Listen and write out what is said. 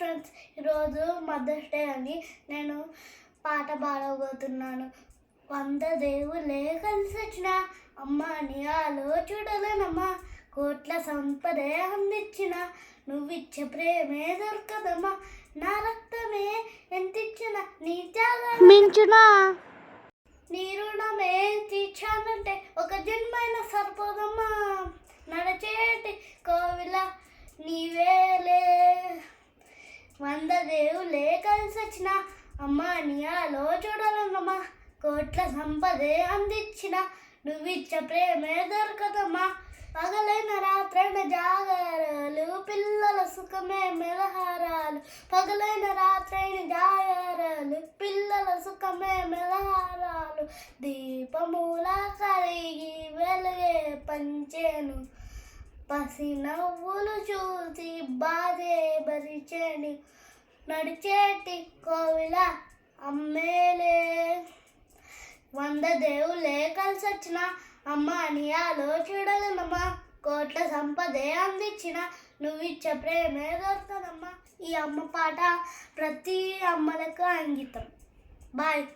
Friends ఈరోజు mothers day అని నేను పాట పాడబోతున్నాను. వంద దేవులే కలిసి వచ్చిన అమ్మ నీ ఆలో చూడలేనమ్మా కోట్ల సంపదే అందించిన నువ్విచ్చే ప్రేమే దొరకదమ్మా. నా రక్తమే ఎంతిచ్చిన నీ త్యాగం మించున? నీ రుణమే తీర్చానంటే ఒక జన్మైన సరిపోదమ్మా నడచేటి కోవిల నీవేలే వంద దేవులే కలిసి వచ్చిన అమ్మ నియాలో చూడాలమ్మా. కోట్ల సంపదే అందించిన నువ్విచ్చే ప్రేమే దొరకదమ్మా. పగలైన రాత్రైన జాగారాలు పిల్లల సుఖమే మెలహారాలు. పగలైన రాత్రైన జాగారాలు పిల్లల సుఖమే మెలహారాలు. దీపమూల కలిగి వెలుగే పంచేను పసి నవ్వులు చూసి బాధే భరిచేను. నడిచేటి కోవిల అమ్మేలే. వంద దేవులే కలిసి వచ్చిన అమ్మ అని ఆలో కోట్ల సంపదే అందించిన నువ్విచ్చే ప్రేమే దొరుకుతుందమ్మా ఈ అమ్మ పాట ప్రతి అమ్మలకు అంగితం బాయ్.